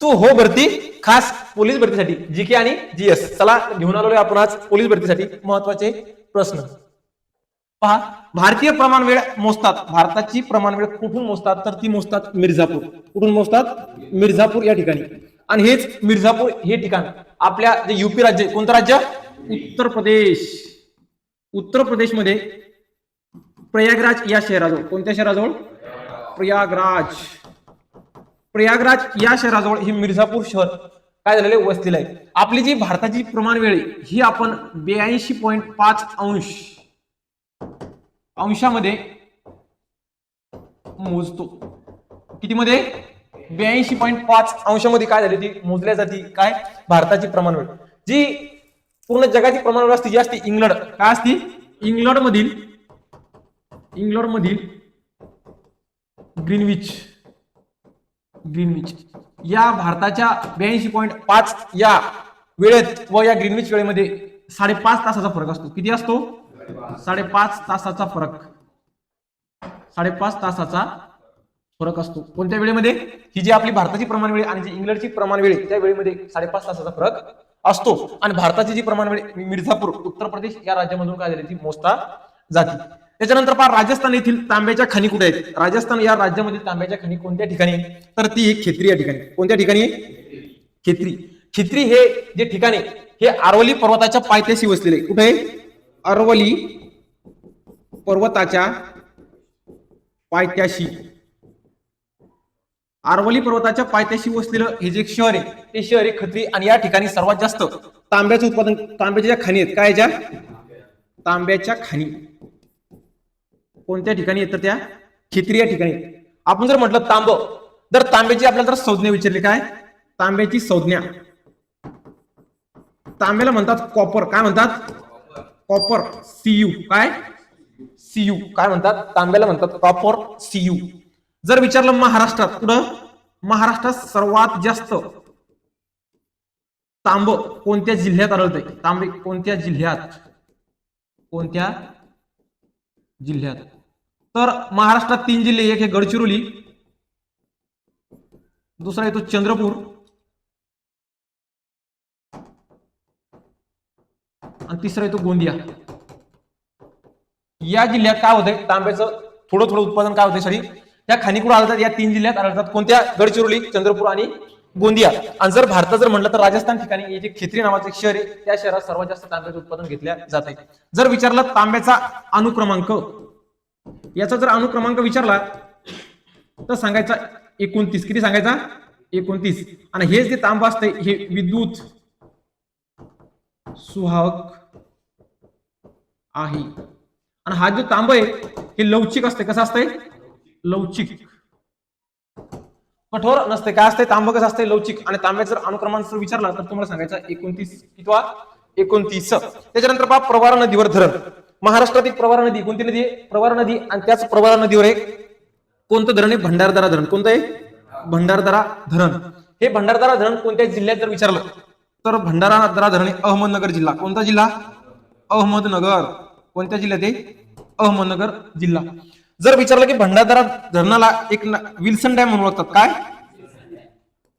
तू हो भरती खास पोलीस भरतीसाठी जीके आणि जीएस. चला घेऊन आलो आपण आज पोलीस भरतीसाठी. महत्त्वाचे प्रश्न. पहा भारतीय प्रमाण वेळ मोजतात. भारताची प्रमाण वेळ कुठून मोजतात? तर ती मोजतात मिर्झापूर. कुठून मोजतात? मिर्झापूर या ठिकाणी. आणि हेच मिर्झापूर हे ठिकाण. आपल्या जे युपी राज्य कोणतं राज्य? उत्तर प्रदेश. उत्तर प्रदेशमध्ये प्रयागराज या शहराजवळ. कोणत्या शहराजवळ? प्रयागराज. प्रयागराज या शहराजवळ हे मिर्झापूर शहर काय झालेले वसलेलं आहे. आपली जी भारताची प्रमाण वेळ आहे, ही आपण ब्याऐंशी पॉईंट पाच अंश अंशामध्ये मोजतो. कितीमध्ये? ब्याऐंशी पॉईंट पाच अंशामध्ये काय झाली ती मोजल्या जाते काय? भारताची प्रमाण वेळ. जी पूर्ण जगाची प्रमाण वेळ असते जी असते इंग्लंड. काय असते? इंग्लंड मधील इंग्लंड मधील ग्रीनविच. ग्रीनविच या भारताच्या ब्याऐंशी पॉईंट पाच या वेळेत व या ग्रीनविच वेळेमध्ये साडेपाच तासाचा फरक असतो. किती असतो? साडेपाच तासाचा फरक. साडेपाच तासाचा फरक असतो. कोणत्या वेळेमध्ये? ही जी आपली भारताची प्रमाण वेळ आणि जी इंग्लंडची प्रमाण वेळ त्या वेळेमध्ये साडेपाच तासाचा फरक असतो. आणि भारताची जी प्रमाण वेळ मिर्झापूर उत्तर प्रदेश या राज्यामधून काय झाली? ती मोजता जाते. त्याच्यानंतर पहा राजस्थान येथील तांब्याच्या खाणी कुठे आहेत? राजस्थान या राज्यामधील तांब्याच्या खाणी कोणत्या ठिकाणी? आहे? तर ती एक खेत्री या ठिकाणी. कोणत्या ठिकाणी? आहे? खेत्री. खेत्री हे जे ठिकाण आहे हे अरवली पर्वताच्या पायथ्याशी वसलेले. कुठे आहे? अरवली पर्वताच्या पायथ्याशी. अरवली पर्वताच्या पायथ्याशी वसलेलं हे जे शहर आहे ते शहर आहे खत्री आणि या ठिकाणी सर्वात जास्त तांब्याचं उत्पादन तांब्याच्या ज्या खाणी आहेत काय ज्या? तांब्याच्या खाणी कोणत्या ठिकाणी येतं त्या? खेत्री या ठिकाणी. आपण जर म्हटलं तांब तर तांब्याची आपल्याला जर संज्ञा विचारली काय? तांब्याची संज्ञा. तांब्याला म्हणतात कॉपर काय म्हणतात? कॉपर सीयू काय? सीयू काय म्हणतात? तांब्याला म्हणतात कॉपर सीयू जर विचारलं महाराष्ट्रात कुठं? महाराष्ट्रात सर्वात जास्त तांब कोणत्या जिल्ह्यात आढळते तांबे कोणत्या जिल्ह्यात? कोणत्या जिल्ह्यात? तर महाराष्ट्रात तीन जिल्हे एक हे गडचिरोली दुसरा येतो चंद्रपूर. आणि तिसरा येतो गोंदिया. या जिल्ह्यात काय होतंय? तांब्याचं थोडं थोडं उत्पादन काय होतंय सॉरी या खाणी आढळतात या तीन जिल्ह्यात आढळतात कोणत्या? गडचिरोली चंद्रपूर आणि गोंदिया. आणि जर भारतात जर म्हटलं तर राजस्थान ठिकाणी हे जे खेत्री नावाचं एक शहर आहे त्या शहरात सर्वात जास्त तांब्याचं उत्पादन घेतल्या जात आहे जर विचारलं तांब्याचा अनुक्रमांक याचा जर अनुक्रमांक विचारला तर सांगायचा एकोणतीस. किती सांगायचा? एकोणतीस. आणि हे जे तांब असते हे विद्युत सुहावक आहे. आणि हा जो तांब आहे हे लवचिक असते कसं असतंय? लवचिक. कठोर नसते काय असते तांब कसं असते लवचिक. आणि तांब्याचा जर अनुक्रमांक जर विचारला तर तुम्हाला सांगायचा एकोणतीस. किंवा एकोणतीस. त्याच्यानंतर पहा प्रवार नदीवर धरण. महाराष्ट्रातील प्रवारा नदी कोणती नदी आहे? प्रवारा नदी आणि त्याच प्रवारा नदीवर एक कोणतं धरण आहे? भंडारदरा धरण. कोणतं आहे? भंडारदरा धरण. हे भंडारदारा धरण कोणत्या जिल्ह्यात जर विचारलं तर भंडारदरा धरण आहे अहमदनगर जिल्हा. कोणता जिल्हा? अहमदनगर. कोणत्या जिल्ह्यात आहे? अहमदनगर जिल्हा. जर विचारलं की भंडारदारा धरणाला एक विल्सन डॅम म्हणून ओळखतात. काय?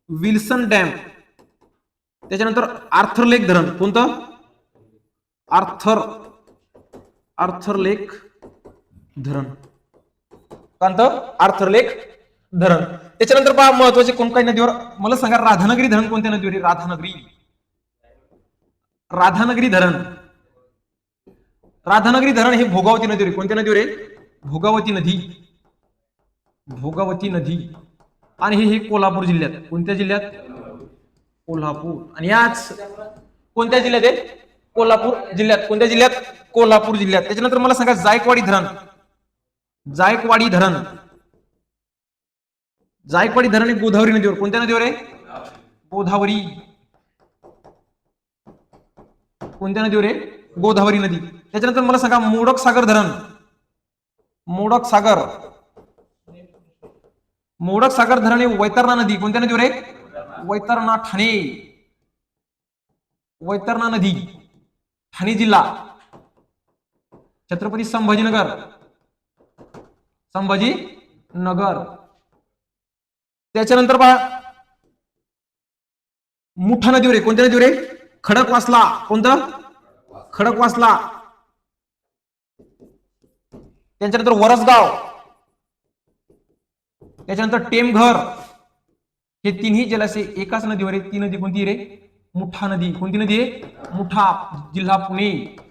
Wilson dam. त्याच्यानंतर आर्थर लेक धरण. कोणतं? आर्थर आर्थरलेक धरण. कोणतं आर्थरलेक धरण. त्याच्यानंतर पहा महत्त्वाचे कोणत्या नदीवर? मला सांगा राधानगरी धरण कोणत्या नदीवर आहे? राधानगरी. राधानगरी धरण. राधानगरी धरण हे भोगावती नदीवर आहे. कोणत्या नदीवर आहे? भोगावती नदी. भोगावती नदी. आणि हे हे कोल्हापूर जिल्ह्यात. कोणत्या जिल्ह्यात? कोल्हापूर. आणि याच कोणत्या जिल्ह्यात आहे? कोल्हापूर जिल्ह्यात. कोणत्या जिल्ह्यात? कोल्हापूर जिल्ह्यात. त्याच्यानंतर मला सांगा जायकवाडी धरण. जायकवाडी धरण. जायकवाडी धरण हे गोदावरी नदीवर. कोणत्या नदीवर आहे? गोदावरी. कोणत्या नदीवर आहे? गोदावरी नदी. त्याच्यानंतर मला सांगा मोडक सागर धरण. मोडक सागर. मोडक सागर धरण हे वैतरणा नदी. कोणत्या नदीवर आहे? वैतरणा ठाणे. वैतरणा नदी. ठाणे जिल्हा. छत्रपती संभाजीनगर. संभाजी नगर त्याच्यानंतर पहा. मुठा नदीवर आहे कोणत्या नदीवर आहे खडकवासला कोणतं? खडकवासला त्यांच्यानंतर वरसगाव. त्याच्यानंतर टेमघर. हे तिन्ही जलाशय एकाच नदीवर आहे ती नदी कोणती रे? मुठा नदी. कोणती नदी आहे? मुठा जिल्हा पुणे.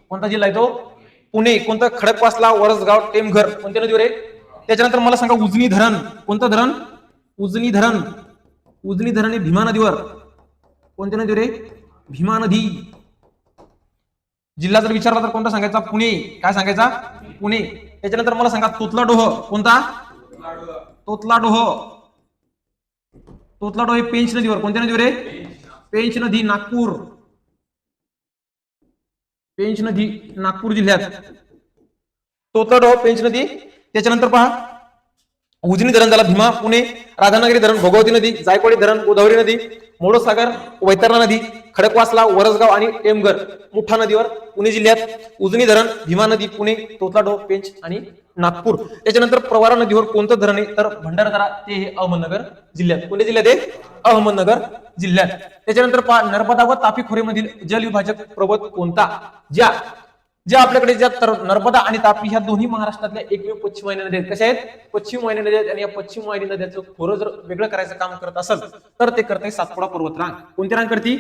कोणता जिल्हा आहे तो? पुणे कोणता खडकवासला वरसगाव टेमघर कोणत्या नदीवर आहे? त्याच्यानंतर मला सांगा उजनी धरण कोणतं धरण? उजनी धरण उजनी धरण हे भीमा नदीवर. कोणत्या नदीवर आहे? भीमा नदी. जिल्हा जर विचारला तर कोणता सांगायचा? पुणे. काय सांगायचा? पुणे. त्याच्यानंतर मला सांगा तोतला डोह कोणता? तोतला डोह तोतला डोह हे पेंच नदीवर. कोणत्या नदीवर आहे? पेंच नदी नागपूर. पेंच नदी नागपूर जिल्ह्यात. तोतडो पेंच नदी. त्याच्यानंतर पहा. उजनी धरण झाला भीमा पुणे राधानगरी धरण भोगवती नदी जायकवाडी धरण गोदावरी नदी मोडोसागर वैतरणा नदी खडकवासला वरसगाव आणि टेमघर मुठा नदीवर पुणे जिल्ह्यात. उजनी धरण भीमा नदी पुणे तोतलाडो पेंच आणि नागपूर. त्याच्यानंतर प्रवारा नदीवर कोणतं धरण आहे? तर भंडारदरा ते हे अहमदनगर जिल्ह्यात. कोणत्या जिल्ह्यात आहे? अहमदनगर जिल्ह्यात. त्याच्यानंतर पहा नर्मदा व तापी खोरेमधील जलविभाजक पर्वत कोणता? ज्या ज्या आपल्याकडे ज्या तर नर्मदा आणि तापी ह्या दोन्ही महाराष्ट्रातल्या एकमेव पश्चिम वाहिनी नद्या आहेत. कशा आहेत? पश्चिम वाहिनी नद्या आहेत आणि या पश्चिम वाहिनी नद्याचं खोरं जर वेगळं करायचं काम करत असेल तर ते करते सातपुडा पर्वतरांग. कोणती रांग करते?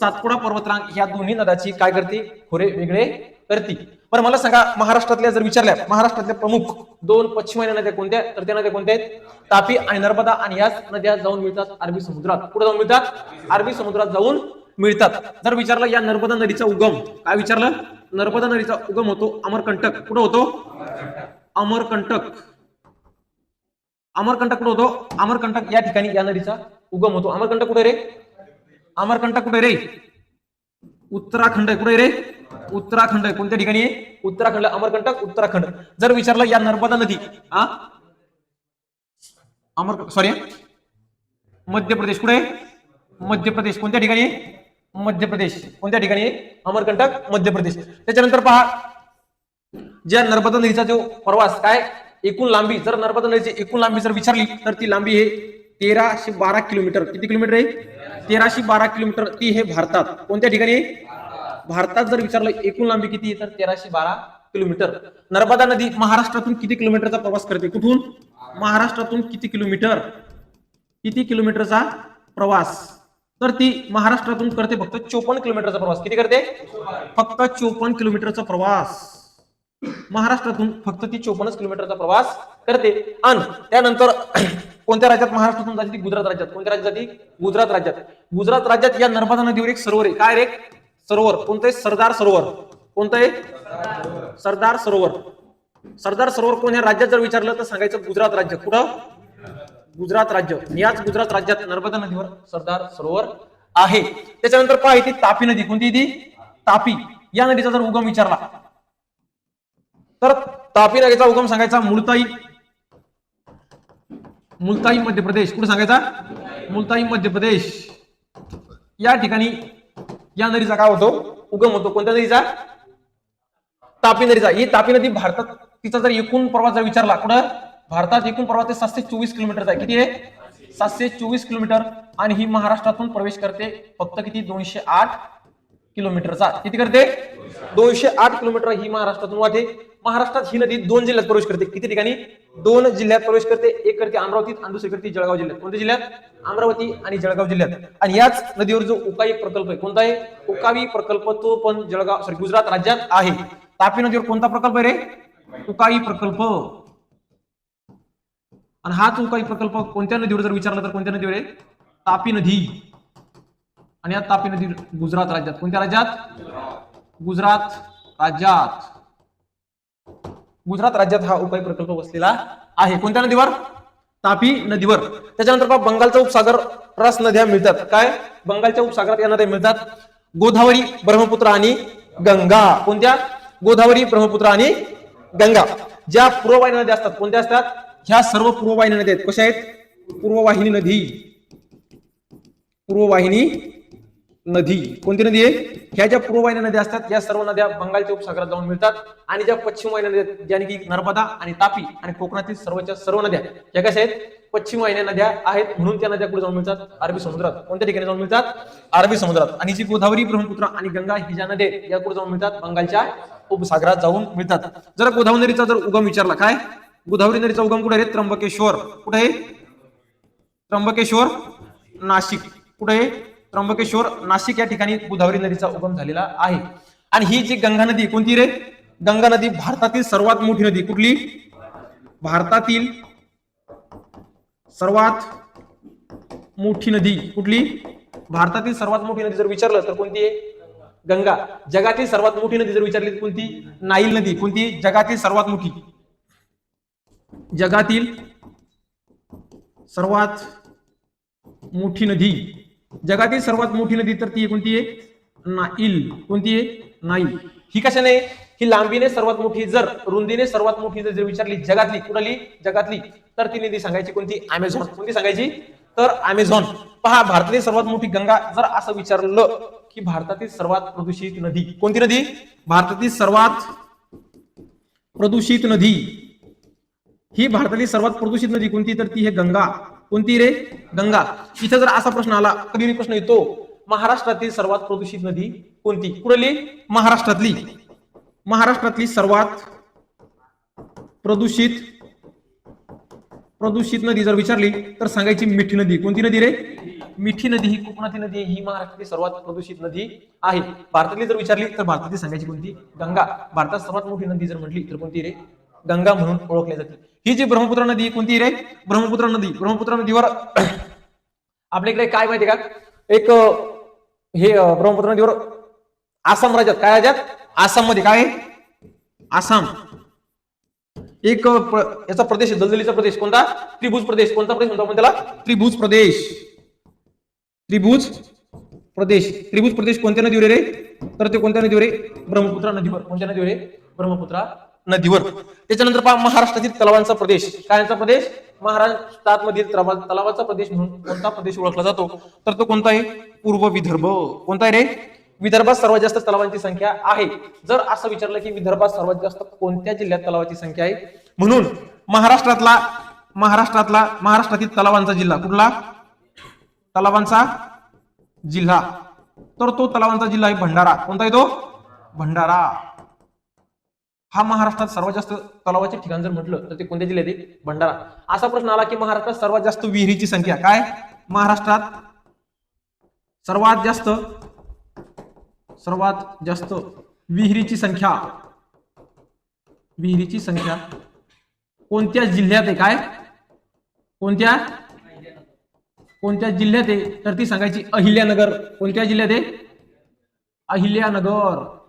सातपुडा पर्वतरांग ह्या दोन्ही नद्याची काय करते? खोरे वेगळे करते. बरं मला सांगा महाराष्ट्रातल्या जर विचारल्या महाराष्ट्रातल्या प्रमुख दोन पश्चिम नद्या कोणत्या? तर त्या नद्या कोणत्या आहेत? तापी आणि नर्मदा आणि याच नद्या जाऊन मिळतात अरबी समुद्रात. कुठे जाऊन मिळतात? अरबी समुद्रात जाऊन मिळतात. जर विचारलं या नर्मदा नदीचा उगम काय विचारलं? नर्मदा नदीचा उगम होतो अमरकंटक. कुठं होतो? अमरकंटक. अमरकंटक कुठं होतो? अमरकंटक या ठिकाणी या नदीचा उगम होतो. अमरकंटक कुठे रे? अमरकंटक कुठे रे? उत्तराखंड कुठे रे? उत्तराखंड आहे. कोणत्या ठिकाणी? आहे उत्तराखंड अमरकंटक उत्तराखंड. जर विचारलं या नर्मदा नदी हा अमर सॉरी मध्य प्रदेश कुठे? मध्य प्रदेश कोणत्या ठिकाणी? मध्य प्रदेश कोणत्या ठिकाणी? अमरकंटक मध्य प्रदेश त्याच्यानंतर पहा ज्या नर्मदा नदीचा जो प्रवास काय? एकूण लांबी जर नर्मदा नदीची एकूण लांबी जर विचारली तर ती लांबी आहे तेराशे बारा किलोमीटर. किती किलोमीटर आहे? तेराशे बारा किलोमीटर ती हे भारतात. कोणत्या ठिकाणी? भारतात जर विचारलं एकूण लांबी किती तर तेराशे बारा किलोमीटर. नर्मदा नदी महाराष्ट्रातून किती किलोमीटरचा प्रवास करते? कुठून? महाराष्ट्रातून किती किलोमीटर? किती किलोमीटरचा प्रवास? तर ती महाराष्ट्रातून करते फक्त चोपन्न किलोमीटरचा प्रवास. किती करते? फक्त चोपन्न किलोमीटरचा प्रवास. महाराष्ट्रातून फक्त ती चोपन्नच किलोमीटरचा प्रवास करते. आणि त्यानंतर कोणत्या राज्यात महाराष्ट्रातून जाते ती? गुजरात राज्यात. कोणत्या राज्यात जाते? गुजरात राज्यात. गुजरात राज्यात या नर्मदा नदीवर एक सरोवर आहे. काय रे? सरोवर. कोणतं आहे सरदार सरोवर. कोणतं आहे सरदार सरोवर. सरदार सरोवर कोण या राज्यात जर विचारलं तर सांगायचं गुजरात राज्य. कुठं? गुजरात राज्य. याच गुजरात राज्यात नर्मदा नदीवर सरदार सरोवर आहे. त्याच्यानंतर पहा इथे तापी नदी. कोणती ती तापी. या नदीचा जर उगम विचारला तर तापी नदीचा उगम सांगायचा मुलताई. मुलताई मध्य प्रदेश. कुठे सांगायचा? मुलताई मध्य प्रदेश. या ठिकाणी या नदीचा काय होतो? उगम होतो. कोणत्या नदीचा? तापी नदीचा. ही तापी नदी भारतात तिचा जर एकूण प्रवास जर विचारला कुठं? भारतात एकूण प्रवास ते सातशे चोवीस किलोमीटरचा आहे. किती आहे? सातशे चोवीस किलोमीटर. आणि ही महाराष्ट्रातून प्रवेश करते फक्त किती? दोनशे आठ किलोमीटरचा. किती करते? दोनशे आठ किलोमीटर ही महाराष्ट्रातून वाहते. महाराष्ट्रात ही नदी दोन जिल्ह्यात प्रवेश करते. किती ठिकाणी? दोन जिल्ह्यात प्रवेश करते. एक करते अमरावतीत आणि दुसरी करते जळगाव जिल्ह्यात. कोणत्या जिल्ह्यात? अमरावती आणि जळगाव जिल्ह्यात. आणि याच नदीवर जो उकाई प्रकल्प आहे कोणता आहे? उकावी प्रकल्प तो पण जळगाव सॉरी गुजरात राज्यात आहे. तापी नदीवर कोणता प्रकल्प आहे रे? उकाई प्रकल्प. आणि हाच उकाई प्रकल्प कोणत्या नदीवर जर विचारला तर कोणत्या नदीवर आहे? तापी नदी. आणि या तापी नदी गुजरात राज्यात. कोणत्या राज्यात? गुजरात राज्यात. गुजरात राज्यात हा उपाय प्रकल्प बसलेला आहे. कोणत्या नदीवर? तापी नदीवर. त्याच्यानंतर बा बंगालचा उपसागर रस नद्या मिळतात. काय? बंगालच्या उपसागरात या नद्या मिळतात. गोदावरी ब्रह्मपुत्र आणि गंगा. कोणत्या? गोदावरी ब्रह्मपुत्र आणि गंगा. ज्या पूर्ववाहिनी नद्या असतात कोणत्या असतात? ह्या सर्व पूर्ववाहिनी नद्या आहेत. कशा आहेत? पूर्ववाहिनी नदी. पूर्ववाहिनी नदी. कोणती नदी आहे? ह्या ज्या पूर्ववाहिन्या नद्या असतात या सर्व नद्या बंगालच्या उपसागरात जाऊन मिळतात आणि ज्या पश्चिम वाहिन्या नद्या ज्याने की नर्मदा आणि तापी आणि कोकणातील सर्वच्या सर्व नद्या. या कशा आहेत? पश्चिम वाहिन्या नद्या आहेत म्हणून त्या नद्या कुठे जाऊन मिळतात? अरबी समुद्रात. कोणत्या ठिकाणी जाऊन मिळतात? अरबी समुद्रात. आणि जी गोदावरी ब्रह्मपुत्र आणि गंगा ही ज्या नद्या या कुठे जाऊन मिळतात? बंगालच्या उपसागरात जाऊन मिळतात. जर गोदावरी नदीचा जर उगम विचारला काय? गोदावरी नदीचा उगम कुठे आहे? त्र्यंबकेश्वर. कुठे आहे? त्र्यंबकेश्वर नाशिक. कुठे आहे? त्र्यंबकेश्वर नाशिक या ठिकाणी गोदावरी नदीचा उगम झालेला आहे. आणि ही जी गंगा नदी कोणती रे? गंगा नदी भारतातील सर्वात मोठी नदी. कुठली? भारतातील सर्वात मोठी नदी. कुठली? भारतातील सर्वात मोठी नदी जर विचारलं तर कोणती आहे? गंगा. जगातील सर्वात मोठी नदी जर विचारली कोणती? नाईल नदी. कोणती? जगातील सर्वात मोठी. जगातील सर्वात मोठी नदी. जगातील सर्वात मोठी नदी तर ती कोणती आहे? नाईल कोणती आहे? नाईल ही कशाने? ही लांबीने सर्वात मोठी जर रुंदीने सर्वात मोठी जर विचारली जगातली कुणाली? जगातली. तर ती नदी सांगायची कोणती? अमेझॉन कोणती सांगायची? तर अमेझॉन पहा भारतातील सर्वात मोठी गंगा जर असं विचारलं की भारतातील सर्वात प्रदूषित नदी कोणती नदी? भारतातील सर्वात प्रदूषित नदी. ही भारतातील सर्वात प्रदूषित नदी कोणती? तर ती हे गंगा. कोणती रे? गंगा. इथं जर असा प्रश्न आला कधी प्रश्न येतो? महाराष्ट्रातील सर्वात प्रदूषित नदी कोणती? कुठली? महाराष्ट्रातली. महाराष्ट्रातली सर्वात प्रदूषित प्रदूषित नदी जर विचारली तर सांगायची मिठी नदी. कोणती नदी रे? मिठी नदी. ही कोकणातील नदी ही महाराष्ट्रातील सर्वात प्रदूषित नदी आहे. भारतातली जर विचारली तर भारतातली सांगायची कोणती? गंगा. भारतात सर्वात मोठी नदी जर म्हटली तर कोणती रे? गंगा म्हणून ओळखली जाते. ही जी ब्रह्मपुत्र नदी कोणती रे? ब्रह्मपुत्र नदी. ब्रह्मपुत्र नदीवर आपल्या इकडे काय माहिती का? एक हे ब्रह्मपुत्र नदीवर आसाम राज्यात काय राज्यात? आसाममध्ये काय? आहे? आसाम. एक याचा प्रदेश आहे, दलदलीचा प्रदेश. कोणता? त्रिभुज प्रदेश. कोणता प्रदेश म्हणतो आपण त्याला? त्रिभुज प्रदेश. त्रिभुज प्रदेश. त्रिभुज प्रदेश कोणत्या नदीवर रे? तर ते कोणत्या नदीवर ब्रह्मपुत्रा नदीवर. कोणत्या नदीवर रे ब्रह्मपुत्रा नदीवर. त्याच्यानंतर पहा महाराष्ट्रातील तलावांचा प्रदेश. कायचा प्रदेश? महाराष्ट्रात मधील तलावा- तलावाचा प्रदेश म्हणून कोणता प्रदेश ओळखला जातो? तर तो कोणता आहे पूर्व विदर्भ. कोणता आहे रे? विदर्भात सर्वात जास्त तलावांची संख्या आहे. जर असं विचारलं की विदर्भात सर्वात जास्त कोणत्या जिल्ह्यात तलावाची संख्या आहे? म्हणून महाराष्ट्रातला महाराष्ट्रातला महाराष्ट्रातील तलावांचा जिल्हा कुठला? तलावांचा जिल्हा. तर तो तलावांचा जिल्हा आहे भंडारा. कोणता आहे तो? भंडारा. हा महाराष्ट्रात सर्वात जास्त तलावाचे ठिकाण जर म्हटलं तर ते कोणत्या जिल्ह्यात आहे? भंडारा. असा प्रश्न आला की महाराष्ट्रात सर्वात जास्त विहिरीची संख्या काय? महाराष्ट्रात सर्वात जास्त सर्वात जास्त विहिरीची संख्या विहिरीची संख्या कोणत्या जिल्ह्यात आहे? काय? कोणत्या? कोणत्या जिल्ह्यात आहे? तर ती सांगायची अहिल्यानगर. कोणत्या जिल्ह्यात आहे? अहिल्यानगर.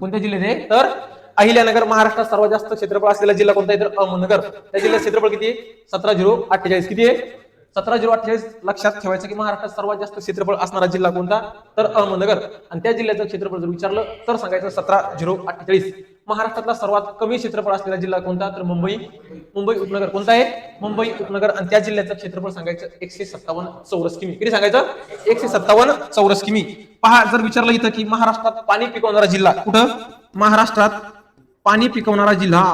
कोणत्या जिल्ह्यात आहे? तर अहिल्यानगर महाराष्ट्रात सर्वात जास्त क्षेत्रफळ असलेला जिल्हा कोणता आहे? तर अहमदनगर. त्या जिल्ह्यात क्षेत्रफळ किती आहे? सतरा झिरो अठ्ठेचाळीस. किती आहे? सतरा झिरो अठ्ठेचाळीस. लक्षात ठेवायचं की महाराष्ट्रात सर्वात जास्त क्षेत्रफळ असणारा जिल्हा कोणता? तर अहमदनगर. आणि त्या जिल्ह्याचं क्षेत्रफळ जर विचारलं तर सांगायचं सतरा झिरो अठ्ठेचाळीस. महाराष्ट्रातला सर्वात कमी क्षेत्रफळ असलेला जिल्हा कोणता? तर मुंबई. मुंबई उपनगर कोणता आहे? मुंबई उपनगर आणि त्या जिल्ह्याचं क्षेत्रफळ सांगायचं एकशे सत्तावन्न चौरस किमी. किती सांगायचं? एकशे सत्तावन्न चौरस किमी. पहा जर विचारलं इथं की महाराष्ट्रात पाणी पिकवणारा जिल्हा कुठं? महाराष्ट्रात पाणी पिकवणारा जिल्हा.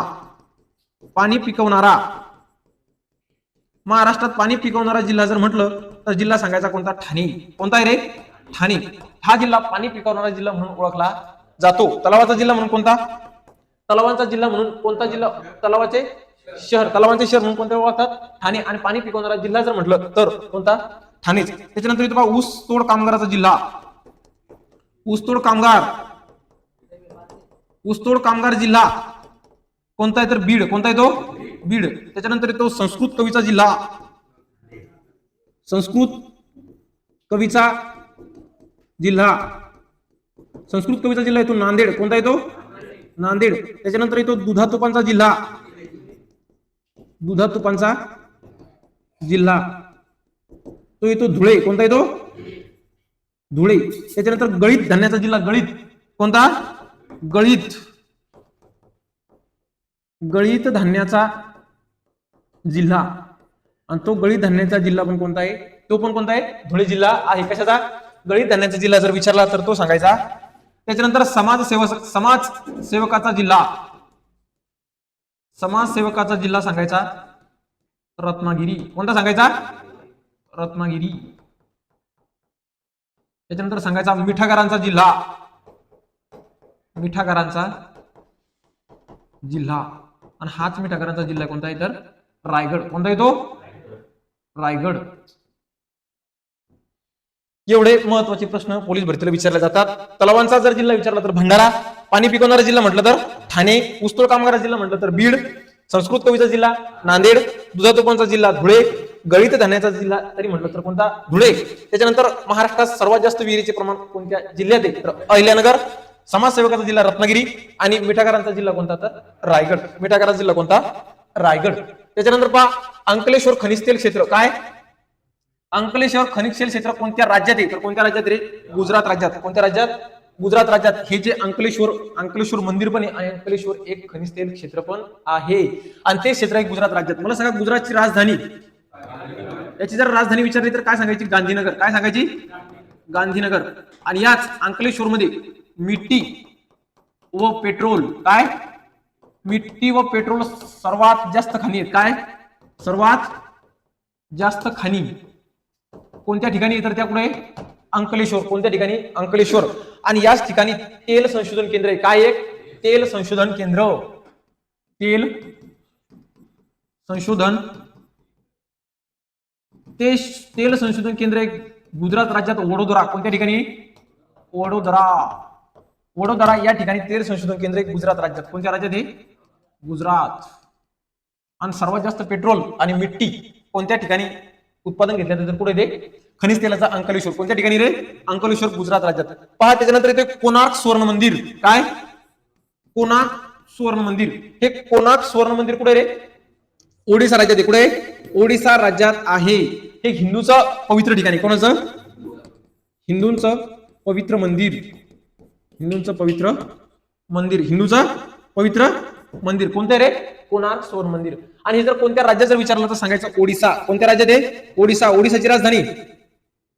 पाणी पिकवणारा. महाराष्ट्रात पाणी पिकवणारा जिल्हा जर म्हटलं तर जिल्हा सांगायचा कोणता? ठाणे. कोणता आहे रे? ठाणे. हा जिल्हा पाणी पिकवणारा जिल्हा म्हणून ओळखला जातो. तलावाचा जिल्हा म्हणून कोणता? तलावांचा जिल्हा म्हणून कोणता जिल्हा? तलावाचे शहर. तलावांचे शहर म्हणून कोणते ओळखतात? ठाणे आणि पाणी पिकवणारा जिल्हा जर म्हटलं तर कोणता? ठाणेच. त्याच्यानंतर इथं बघा ऊस तोड कामगाराचा जिल्हा. ऊसतोड कामगार. ऊसतोड कामगार जिल्हा. कोणता आहे तर बीड. कोणता आहे तो? बीड. त्याच्यानंतर येतो संस्कृत कवीचा जिल्हा. संस्कृत कवीचा जिल्हा. संस्कृत कवीचा जिल्हा येतो नांदेड. कोणता येतो? नांदेड. त्याच्यानंतर येतो दुधा तुपांचा जिल्हा. दुधा तुपांचा जिल्हा. तो येतो धुळे. कोणता येतो? धुळे. त्याच्यानंतर गळीत धान्याचा जिल्हा गळीत. कोणता? गळीत. गळीत धान्याचा जिल्हा. आणि तो गळीत धान्याचा जिल्हा पण कोणता आहे? तो पण कोणता आहे? धुळे जिल्हा आहे. कशाचा? गळीत धान्याचा जिल्हा जर विचारला तर तो सांगायचा. त्याच्यानंतर समाजसेवक समाज सेवकाचा जिल्हा. समाजसेवकाचा जिल्हा सांगायचा रत्नागिरी. कोणता सांगायचा? रत्नागिरी. त्याच्यानंतर सांगायचा मिठागरांचा जिल्हा. मिठागरांचा जिल्हा. आणि हाच मिठागरांचा जिल्हा कोणता आहे तर? रायगड. कोणता येतो? रायगड. एवढे महत्त्वाचे प्रश्न पोलीस भरतीला विचारले जातात. तलावांचा जर जिल्हा विचारला तर भंडारा पाणी पिकवणारा जिल्हा म्हटलं तर ठाणे ऊसतोड कामगार जिल्हा म्हटलं तर बीड संस्कृत कवीचा जिल्हा नांदेड दुधातोपांचा जिल्हा धुळे गळीत धान्याचा जिल्हा तरी म्हटलं तर कोणता? धुळे. त्याच्यानंतर महाराष्ट्रात सर्वात जास्त विहिरीचे प्रमाण कोणत्या जिल्ह्यात आहे? तर अहिल्यानगर समाजसेवकाचा जिल्हा रत्नागिरी आणि मिठागरांचा जिल्हा कोणता तर रायगड. मिठागरांचा जिल्हा कोणता? रायगड. त्याच्यानंतर पहा अंकलेश्वर खनिज तेल क्षेत्र काय? अंकलेश्वर खनिज क्षेत्र कोणत्या राज्यात आहे? तर कोणत्या राज्यात रे? गुजरात राज्यात. कोणत्या राज्यात? गुजरात राज्यात. हे जे अंकलेश्वर अंकलेश्वर मंदिर पण आहे आणि अंकलेश्वर एक खनिज तेल क्षेत्र पण आहे. आणि ते क्षेत्र आहे गुजरात राज्यात. मला सांगा गुजरातची राजधानी. याची जर राजधानी विचारली तर काय सांगायची? गांधीनगर. काय सांगायची? गांधीनगर. आणि याच अंकलेश्वर मध्ये मिट्टी व पेट्रोल. काय? मिट्टी व पेट्रोल सर्वात जास्त खाणी आहेत. काय? सर्वात जास्त खाणी कोणत्या ठिकाणी तर त्या कुठे अंकलेश्वर. कोणत्या ठिकाणी? अंकलेश्वर. आणि याच ठिकाणी तेल संशोधन केंद्र आहे. काय एक? तेल संशोधन केंद्र. तेल संशोधन. ते तेल संशोधन केंद्र आहे गुजरात राज्यात वडोदरा. कोणत्या ठिकाणी? वडोदरा. वडोदरा या ठिकाणी तेल संशोधन केंद्र आहे गुजरात राज्यात. कोणत्या राज्यात आहे? गुजरात. आणि सर्वात जास्त पेट्रोल आणि मिट्टी कोणत्या ठिकाणी? उत्पादन घेतल्यानंतर जातं. कुठे ते? खनिज तेलाचा अंकलेश्वर. कोणत्या ठिकाणी रे? अंकलेश्वर गुजरात राज्यात. पहा त्याच्यानंतर येते कोणार्क सुवर्ण मंदिर. काय? कोणार्क सुवर्ण मंदिर. हे कोणार्क सुवर्ण मंदिर कुठे रे? ओडिसा राज्यात कुठे? ओडिसा राज्यात आहे. हे हिंदूचं पवित्र ठिकाण आहे. कोणाचं? हिंदूंचं पवित्र मंदिर. हिंदूंचं पवित्र मंदिर. हिंदूचं पवित्र मंदिर. कोणतं रे? कोणार्क सुवर्ण मंदिर. आणि जर कोणत्या राज्यात जर विचारलं तर सांगायचं ओडिसा. कोणत्या राज्यात आहे? ओडिसा. ओडिसाची राजधानी.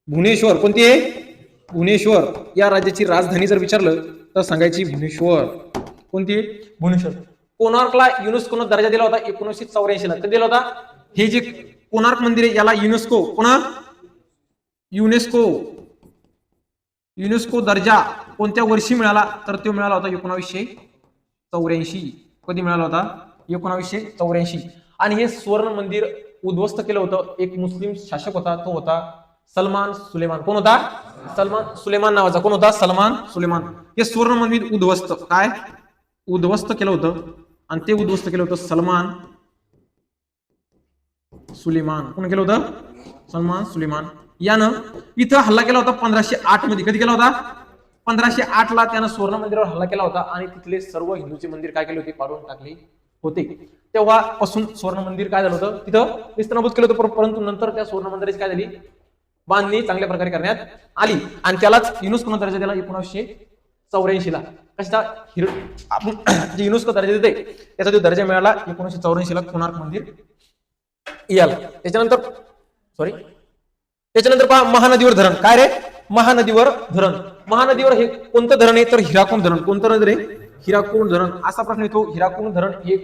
भुवनेश्वर. कोणती आहे? भुवनेश्वर. या राज्याची राजधानी जर विचारलं तर सांगायची भुवनेश्वर. कोणती आहे? भुवनेश्वर. कोणार्कला युनेस्कोनं दर्जा दिला होता? एकोणीसशे चौऱ्याऐंशी ला दिला होता? हे जे कोणार्क मंदिर आहे याला युनेस्को. पुन्हा युनेस्को. युनेस्को दर्जा कोणत्या वर्षी मिळाला? तर तो मिळाला होता एकोणावीसशे चौऱ्याऐंशी. कधी मिळाला होता? एकोणावीसशे चौऱ्याऐंशी. आणि हे सुवर्ण मंदिर उद्ध्वस्त केलं होतं. एक मुस्लिम शासक होता तो होता सलमान सुलेमान. कोण होता? सलमान सुलेमान नावाचा. कोण होता? सलमान सुलेमान. हे सुवर्ण मंदिर उद्ध्वस्त. काय? उद्ध्वस्त केलं होतं. आणि ते उद्ध्वस्त केलं होतं सलमान सुलेमान. कोण केलं होतं? सलमान सुलेमान. यानं इथं हल्ला केला होता पंधराशे आठमध्ये कधी केला होता? पंधराशे आठ ला त्यानं सुवर्ण मंदिरावर हल्ला केला होता. आणि तिथले सर्व हिंदूचे मंदिर काय केले होते? पाडून टाकले. होते. तेव्हापासून सुवर्ण मंदिर काय झालं होतं? तिथं निस्तनाभूत केलं होतं पर- परंतु नंतर त्या सुवर्ण मंदिराची काय झाली? बांधणी चांगल्या प्रकारे करण्यात आली. आणि त्यालाच युनेस्को दर्जा दिला एकोणीसशे चौऱ्याऐंशी ला कशा हिर आपण जे युनेस्को दर्जा देते त्याचा जो दर्जा मिळाला एकोणीसशे चौऱ्याऐंशी ला कोणार्क मंदिर? याला. त्याच्यानंतर सॉरी त्याच्यानंतर पहा महानदीवर धरण. काय रे? महानदीवर धरण. महानदीवर हे कोणतं धरण आहे? तर हिराकुंड धरण. कोणतं नदी रे? हिराकुंड धरण. असा प्रश्न येतो हिराकुंड धरण हे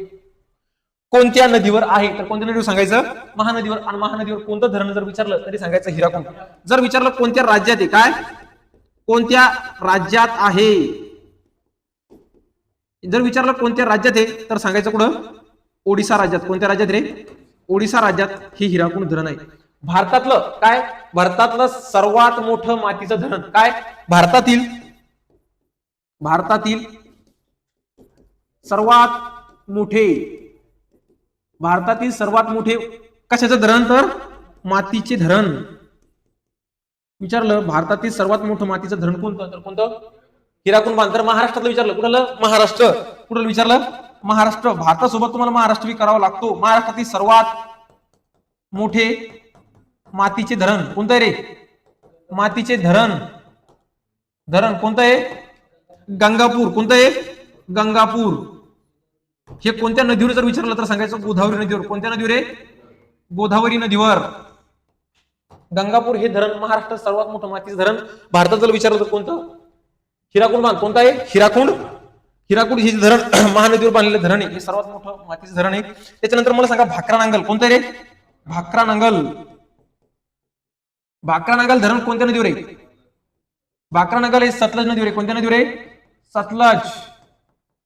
कोणत्या नदीवर आहे? तर कोणत्या नदीवर सांगायचं? महानदीवर. आणि महानदीवर कोणतं धरण जर विचारलं तरी सांगायचं हिराकुंड. जर विचारलं कोणत्या राज्यात आहे काय? कोणत्या राज्यात आहे? जर विचारलं कोणत्या राज्यात आहे तर सांगायचं कुठं? ओडिसा राज्यात. कोणत्या राज्यात रे? ओडिसा राज्यात हे हिराकुंड धरण आहे. भारतातलं काय? भारतातलं सर्वात मोठं मातीचं धरण. काय? भारतातील. भारतातील सर्वात मोठे. भारतातील सर्वात मोठे कशाचं धरण तर? मातीचे धरण. विचारलं भारतातील सर्वात मोठं मातीचं धरण कोणतं? तर कोणतं? हिराकुंड बांध तर महाराष्ट्रातलं विचारलं. कुणाला महाराष्ट्र. कुठलं विचारलं? महाराष्ट्र. भारतासोबत तुम्हाला महाराष्ट्र करावा लागतो. महाराष्ट्रातील सर्वात मोठे मातीचे धरण कोणतं आहे रे? मातीचे धरण. धरण कोणतं आहे? गंगापूर. कोणतं आहे? गंगापूर. हे कोणत्या नदीवर जर विचारलं तर सांगायचं गोदावरी नदीवर. कोणत्या नदीवर आहे? गोदावरी नदीवर. गंगापूर हे धरण महाराष्ट्रात सर्वात मोठं मातीचं धरण. भारतात जर विचारलं तर कोणतं? हिराकुंड बांध. कोणतं आहे? हिराकुंड. हिराकुंड हे धरण महानदीवर बांधलेलं धरण आहे. हे सर्वात मोठं मातीचं धरण आहे. त्याच्यानंतर मला सांगा भाकरा नांगल. कोणतं रे? भाकरा नांगल. भाकरा नांगल धरण कोणत्या नदीवर आहे? भाकरा नांगल हे सतलज नदीवर आहे. कोणत्या नदीवर आहे? सतलज.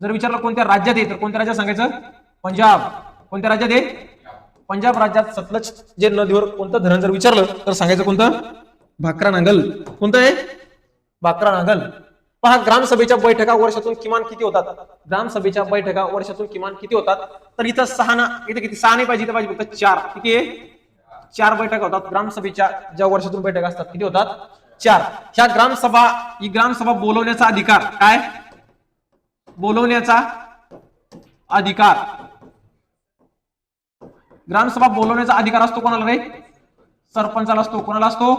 जर विचारलं कोणत्या राज्यात आहे तर कोणत्या राज्यात सांगायचं? पंजाब. कोणत्या राज्यात आहे? पंजाब राज्यात सतलज जे नदीवर कोणतं धरण जर विचारलं तर सांगायचं कोणतं? भाकरा नांगल. कोणतं आहे? भाकरा नांगल. पहा ग्रामसभेच्या बैठका वर्षातून किमान किती होतात? ग्रामसभेच्या बैठका वर्षातून किमान किती होतात? तर इथं सहा ना इथे किती? सहा नाही पाहिजे इथं पाहिजे फक्त चार. किती आहे? चार बैठका होतात. ग्रामसभेच्या ज्या वर्षातून बैठका असतात किती होतात? चार. ह्या ग्रामसभा ही ग्रामसभा बोलवण्याचा अधिकार काय? बोलवण्याचा अधिकार. ग्रामसभा बोलवण्याचा अधिकार असतो कोणाला रे? सरपंचाला असतो. कोणाला असतो?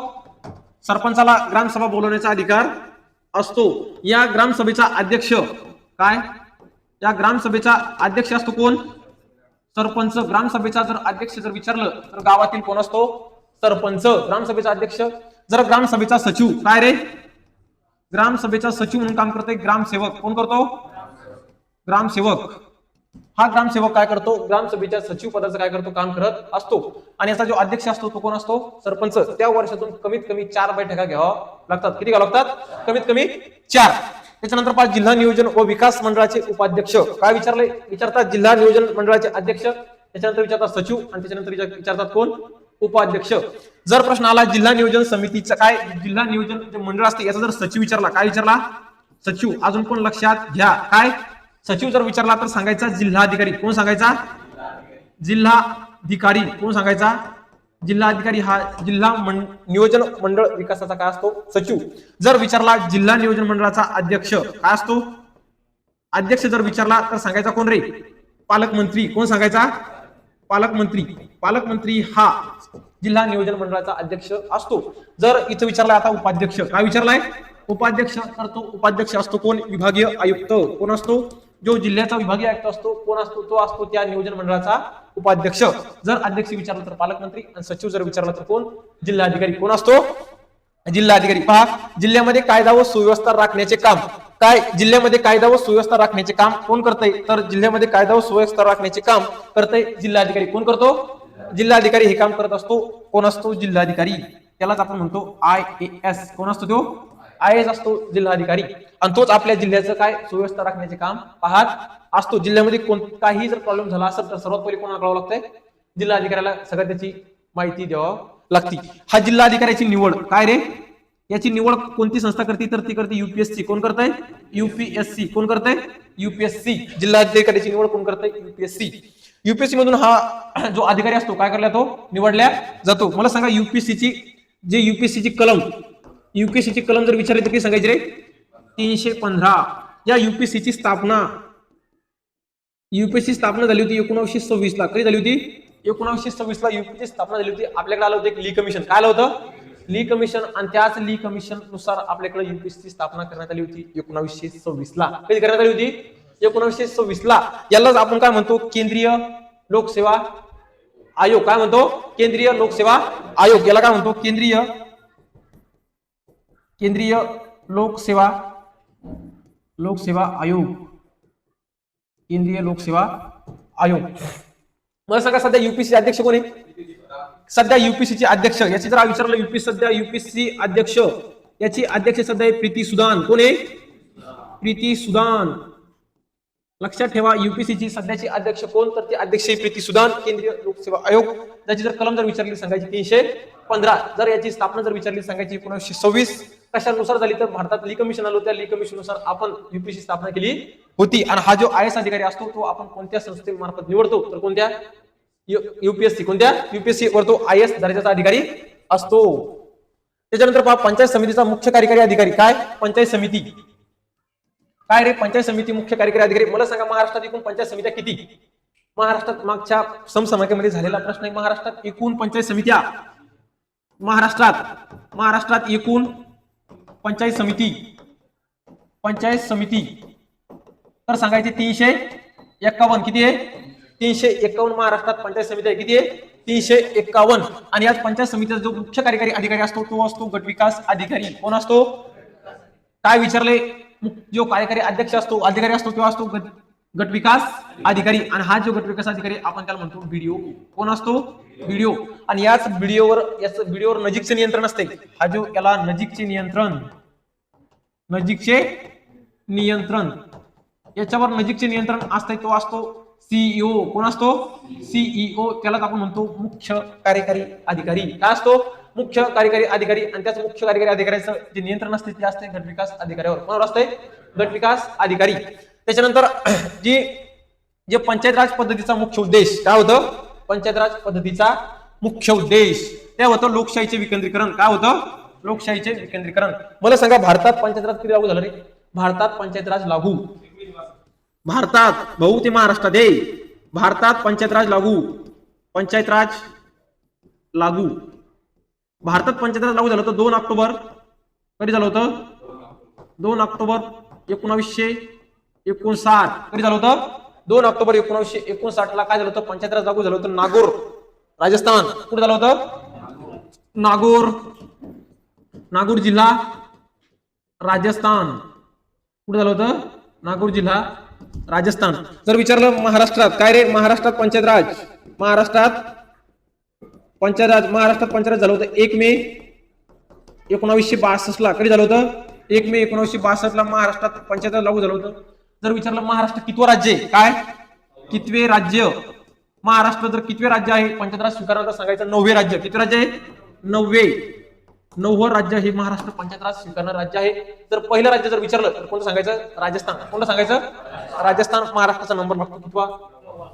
सरपंचाला ग्रामसभा बोलवण्याचा अधिकार असतो. या ग्रामसभेचा अध्यक्ष काय? या ग्रामसभेचा अध्यक्ष असतो कोण? सरपंच. ग्रामसभेचा जर अध्यक्ष जर विचारलं तर गावातील कोण असतो? सरपंच. ग्रामसभेचा अध्यक्ष. जर ग्रामसभेचा सचिव काय रे? ग्रामसभेचा सचिव म्हणून काम करतोय ग्रामसेवक. कोण करतो? ग्रामसेवक. हा ग्रामसेवक काय करतो? ग्रामसभेच्या सचिव पदाचं काय करतो? काम करत असतो. आणि याचा जो अध्यक्ष असतो तो कोण असतो? सरपंच. त्या वर्षातून कमीत कमी चार बैठका घ्यावा लागतात. किती घ्यावं लागतात? कमीत कमी चार. त्याच्यानंतर पाच जिल्हा नियोजन व विकास मंडळाचे उपाध्यक्ष. काय विचारले? विचारतात जिल्हा नियोजन मंडळाचे अध्यक्ष. त्याच्यानंतर विचारतात सचिव आणि त्याच्यानंतर विचार- विचारतात कोण? उपाध्यक्ष. जर प्रश्न आला जिल्हा नियोजन समितीचा काय? जिल्हा नियोजन जे मंडळ असते याचा जर सचिव विचारला काय विचारला? सचिव अजून पण लक्षात घ्या. काय? सचिव जर विचारला तर सांगायचा जिल्हाधिकारी. कोण सांगायचा? जिल्हाधिकारी. कोण सांगायचा? जिल्हाधिकारी हा जिल्हा नियोजन मंडळ विकासाचा काय असतो? सचिव. जर विचारला जिल्हा नियोजन मंडळाचा अध्यक्ष काय असतो? अध्यक्ष जर विचारला तर सांगायचा कोण रे? पालकमंत्री. कोण सांगायचा? पालकमंत्री. पालकमंत्री हा जिल्हा नियोजन मंडळाचा अध्यक्ष असतो. जर इथं विचारला आता उपाध्यक्ष. काय विचारलाय? उपाध्यक्ष तर तो उपाध्यक्ष असतो कोण? विभागीय आयुक्त. कोण असतो? जो जिल्ह्याचा विभागीय आयुक्त असतो कोण असतो तो असतो त्या नियोजन मंडळाचा उपाध्यक्ष. जर अध्यक्ष विचारला तर पालकमंत्री आणि सचिव जर विचारला तर कोण? जिल्हाधिकारी कोण असतो? जिल्हाधिकारी. पहा जिल्ह्यामध्ये कायदा व सुव्यवस्था राखण्याचे काम. काय? जिल्ह्यामध्ये कायदा व सुव्यवस्था राखण्याचे काम कोण करतंय? तर जिल्ह्यामध्ये कायदा व सुव्यवस्था राखण्याचे काम करतय जिल्हाधिकारी कोण करतो? जिल्हाधिकारी हे काम करत असतो. कोण असतो? जिल्हाधिकारी. त्यालाच आपण म्हणतो आय ए एस कोण असतो तो? आय एस असतो जिल्हाधिकारी. आणि तोच आपल्या जिल्ह्याचं काय सुव्यवस्था राखण्याचे काम पाहत असतो. जिल्ह्यामध्ये कोणताही जर प्रॉब्लेम झाला असेल तर सर्वात पहिले कोणाला कळावं लागतंय? जिल्हाधिकाऱ्याला सगळ्यात त्याची माहिती द्यावं लागती. हा जिल्हाधिकाऱ्याची निवड काय रे? याची निवड कोणती संस्था करते? तर ती करते युपीएससी कोण करतंय? युपीएससी कोण करतंय? युपीएससी जिल्हाधिकाऱ्याची निवड कोण करतंय? युपीएससी युपीएससी मधून हा जो अधिकारी असतो काय करला तो? निवडल्या जातो. मला सांगा युपीएससीची जे युपीएससी ची कलम युपीएससी ची कलम जर विचारली तर किती सांगायची रे? तीनशे पंधरा. या युपीएससी ची स्थापना. युपीएससी स्थापना झाली होती एकोणीसशे सव्वीस ला कधी झाली होती? एकोणीसशे सव्वीस ला युपीची स्थापना झाली होती. आपल्याकडे आलं होतं एक ली कमिशन. काय आलं होतं? Lee commission. आणि त्याच ली कमिशननुसार आपल्याकडे युपीएससी स्थापना करण्यात आली होती एकोणीसशे सव्वीस ला कधी करण्यात आली होती? एकोणीसशे सव्वीस ला यालाच आपण काय म्हणतो? केंद्रीय लोकसेवा आयोग. काय म्हणतो? केंद्रीय लोकसेवा आयोग. याला काय म्हणतो? केंद्रीय केंद्रीय लोकसेवा लोकसेवा आयोग. केंद्रीय लोकसेवा आयोग. मला सांगा सध्या युपीसी अध्यक्ष कोण आहे सध्या युपीसीचे अध्यक्ष याची जर विचारलं युपी सध्या युपीसी अध्यक्ष याची अध्यक्ष सध्या आहे प्रीती सुदान. कोण आहे? प्रीती सुदान. लक्षात ठेवा युपीसीची सध्याची अध्यक्ष कोण? तर ते अध्यक्ष आहे प्रीती सुदान केंद्रीय लोकसेवा आयोग. त्याची जर कलम जर विचारली सांगायची तीनशे पंधरा. जर याची स्थापना जर विचारली सांगायची एकोणीसशे सव्वीस. कशानुसार झाली तर भारतात ली कमिशन आलो त्या ली कमिशननुसार आपण युपीसी स्थापना केली होती. आणि हा जो आय एस अधिकारी असतो तो आपण कोणत्या संस्थेमार्फत निवडतो? तर कोणत्या? युपीएससी कोणत्या? युपीएससी वर तो आय एस दर्जाचा अधिकारी असतो. त्याच्यानंतर पहा पंचायत समितीचा मुख्य कार्यकारी अधिकारी काय? पंचायत समिती. काय रे? पंचायत समिती मुख्य कार्यकारी अधिकारी. मला सांगा महाराष्ट्रात एकूण पंचायत समित्या किती? महाराष्ट्रात मागच्या समसमाख्यामध्ये झालेला प्रश्न आहे महाराष्ट्रात एकूण पंचायत समित्या. महाराष्ट्रात महाराष्ट्रात एकूण पंचायत समिती. पंचायत समिती. तर सांगायचे तीनशे एक्कावन्न किती आहे? तीनशे एक्कावन्न महाराष्ट्रात पंचायत समिती आहे. किती आहे? तीनशे एक्कावन्न आणि आज पंचायत समितीचा जो मुख्य कार्यकारी अधिकारी असतो तो असतो गट विकास अधिकारी. कोण असतो? काय विचारले? जो कार्यकारी अध्यक्ष असतो अधिकारी असतो तो असतो गट विकास अधिकारी आणि हा जो गट विकास अधिकारी आपण त्याला म्हणतो व्हिडिओ कोण असतो? व्हिडिओ आणि याच व्हिडिओवर याच व्हिडिओवर नजीकचे नियंत्रण असते. हा जो याला नजीकचे नियंत्रण. नजीकचे नियंत्रण. याच्यावर नजीकचे नियंत्रण असते तो असतो सीईओ कोण असतो? सीईओ त्यालाच आपण म्हणतो मुख्य कार्यकारी अधिकारी. काय असतो? मुख्य कार्यकारी अधिकारी. आणि त्याच मुख्य कार्यकारी अधिकाऱ्याचं जे नियंत्रण असते ते असते गट विकास अधिकाऱ्यावर. कोणावर असते गट विकास अधिकारी. त्याच्यानंतर जी जे पंचायत राज पद्धतीचा मुख्य उद्देश काय होतं? पंचायत राज पद्धतीचा मुख्य उद्देश. ते होतं लोकशाहीचे विकेंद्रीकरण. काय होतं? लोकशाहीचे विकेंद्रीकरण. मला सांगा भारतात पंचायत राज किती लागू झालं रे? भारतात पंचायत राज लागू. भारतात भाऊ ते महाराष्ट्रात दे भारतात पंचायत राज लागू. पंचायत राज लागू. भारतात पंचायत राज लागू झालं होतं दोन ऑक्टोबर. कधी झालं होतं? दोन ऑक्टोबर एकोणावीसशे एकोणसाठ. कधी झालं होतं? दोन ऑक्टोबर एकोणावीसशे एकोणसाठ ला काय झालं होतं? पंचायत राज लागू झालं होतं. नागोर. राजस्थान. कुठे झालं होतं? नागोर. नागपूर जिल्हा. राजस्थान. कुठे झालं होतं? नागपूर जिल्हा. राजस्थान. जर विचारलं महाराष्ट्रात काय रे? महाराष्ट्रात पंचायत राज महाराष्ट्रात पंचायत राज महाराष्ट्रात पंचायत राज झालं होतं एक मे एकोणावीसशे बासष्ट ला कधी झालं होतं? एक मे एकोणावीसशे बासष्ट ला महाराष्ट्रात पंचायत राज लागू झालं होतं. जर विचारलं महाराष्ट्र कितवं राज्य आहे? काय? कितवे राज्य? महाराष्ट्र जर कितवे राज्य आहे? पंचायत राज सांगायचं नववे राज्य. किती राज्य आहे? नववे. नववं राज्य हे महाराष्ट्र पंचायत राज स्वीकारणारं राज्य आहे. जर पहिलं राज्य जर विचारलं तर कोणतं सांगायचं? राजस्थान. कोणतं सांगायचं? राजस्थान महाराष्ट्राचा नंबर लागतो कितवा?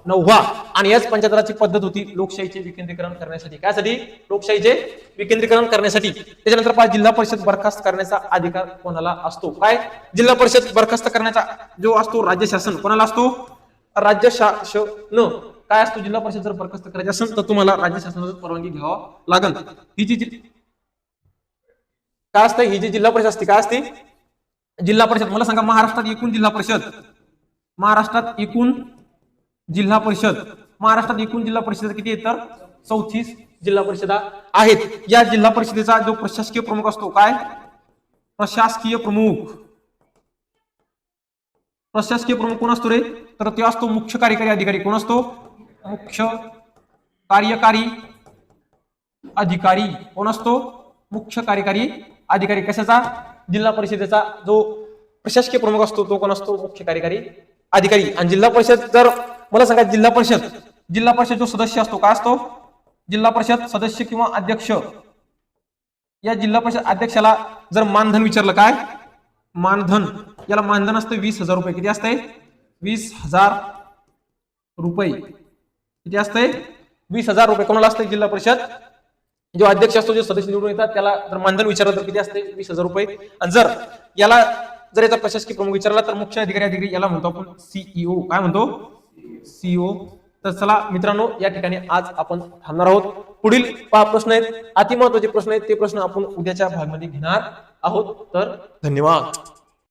नववा. आणि याच पंचायतराची पद्धत होती लोकशाहीचे विकेंद्रीकरण करण्यासाठी. कायसाठी? लोकशाहीचे विकेंद्रीकरण करण्यासाठी. त्याच्यानंतर पहा जिल्हा परिषद बरखास्त करण्याचा अधिकार कोणाला असतो? काय? जिल्हा परिषद बरखास्त करण्याचा जो असतो राज्य शासन कोणाला असतो? राज्य शासन. काय असतो? जिल्हा परिषद जर बरखास्त करायची असेल तर तुम्हाला राज्य शासनाची परवानगी घ्यावा लागेल ही जी जी- काय असतं? ही जी जिल्हा परिषद असते काय असते? जिल्हा परिषद. मला सांगा महाराष्ट्रात एकूण जिल्हा परिषद? महाराष्ट्रात एकूण जिल्हा परिषद. महाराष्ट्रात एकूण जिल्हा परिषद किती आहे तर? चौतीस जिल्हा परिषदा आहेत. या जिल्हा परिषदेचा जो प्रशासकीय प्रमुख असतो काय? प्रशासकीय प्रमुख. प्रशासकीय प्रमुख कोण असतो रे? तर ते असतो मुख्य कार्यकारी अधिकारी. कोण असतो? मुख्य कार्यकारी अधिकारी. कोण असतो? मुख्य कार्यकारी अधिकारी. कशाचा? जिल्हा परिषदेचा जो प्रशासकीय प्रमुख असतो तो कोण असतो? मुख्य कार्यकारी अधिकारी. आणि जिल्हा परिषद जर मला सांगा जिल्हा परिषद जिल्हा परिषद जो सदस्य असतो काय असतो? जिल्हा परिषद सदस्य किंवा अध्यक्ष? या जिल्हा परिषद अध्यक्षाला जर मानधन विचारलं काय? मानधन. याला मानधन असतं वीस हजार रुपये. किती असतंय? वीस हजार रुपये. किती असतंय? वीस हजार रुपये. कोणाला असतंय जिल्हा परिषद? जो अध्यक्ष असतो जे सदस्य निवडून येतात त्याला जर मानधन विचारलं तर किती असते वीस हजार रुपये. आणि जर याला जर याचा प्रशासकीय प्रमुख विचारला तर मुख्य अधिकारी अधिकारी याला म्हणतो आपण सीईओ काय म्हणतो? सीईओ तर चला मित्रांनो या ठिकाणी आज आपण थांबणार आहोत. पुढील प्रश्न आहेत. अति महत्त्वाचे प्रश्न आहेत. ते प्रश्न आपण उद्याच्या भागमध्ये घेणार आहोत. तर धन्यवाद.